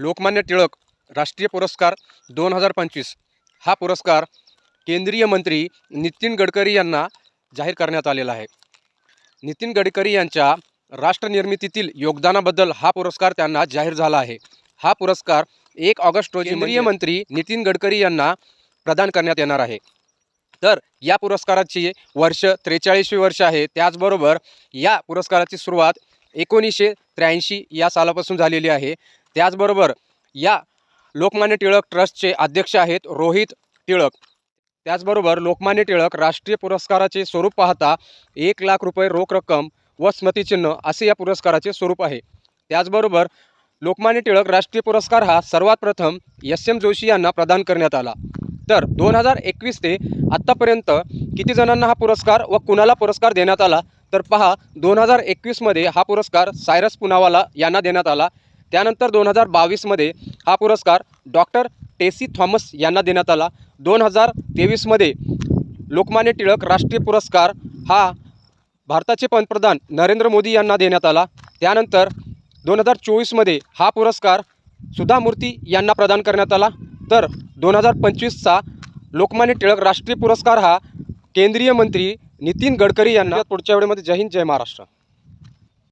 लोकमान्य टिळक राष्ट्रीय पुरस्कार दोन हजार पंचवीस. हा पुरस्कार केंद्रीय मंत्री नितीन गडकरी यांना जाहीर करण्यात आलेला आहे. नितीन गडकरी यांच्या राष्ट्रनिर्मितीतील योगदानाबद्दल हा पुरस्कार त्यांना जाहीर झाला आहे. हा पुरस्कार एक ऑगस्ट रोजी केंद्रीय मंत्री नितीन गडकरी यांना प्रदान करण्यात येणार आहे. तर या पुरस्काराची वर्ष त्रेचाळीसवी वर्ष आहे. त्याचबरोबर या पुरस्काराची सुरुवात एकोणीसशे त्र्याऐंशी या सालापासून झालेली आहे. त्याचबरोबर या लोकमान्य टिळक ट्रस्टचे अध्यक्ष आहेत रोहित टिळक. त्याचबरोबर लोकमान्य टिळक राष्ट्रीय पुरस्काराचे स्वरूप पाहता एक लाख रुपये रोख रक्कम व स्मृतिचिन्ह असे या पुरस्काराचे स्वरूप आहे. त्याचबरोबर लोकमान्य टिळक राष्ट्रीय पुरस्कार हा सर्वात प्रथम एस एम जोशी यांना प्रदान करण्यात आला. तर दोन हजार एकवीस ते आत्तापर्यंत किती जणांना हा पुरस्कार व कुणाला पुरस्कार देण्यात आला? तर पहा दोन हजार एकवीसमध्ये हा पुरस्कार सायरस पुनावाला यांना देण्यात आला. त्यानंतर दोन हजार बावीसमध्ये हा पुरस्कार डॉक्टर टेसी थॉमस यांना देण्यात आला. दोन हजार तेवीसमध्ये लोकमान्य टिळक राष्ट्रीय पुरस्कार हा भारताचे पंतप्रधान नरेंद्र मोदी यांना देण्यात आला. त्यानंतर दोन हजार चोवीसमध्ये हा पुरस्कार सुधा मूर्ती यांना प्रदान करण्यात आला. तर दोन हजार पंचवीसचा लोकमान्य टिळक राष्ट्रीय पुरस्कार हा केंद्रीय मंत्री नितीन गडकरी यांना. पुढच्या वेळेमध्ये जय हिंद जय महाराष्ट्र.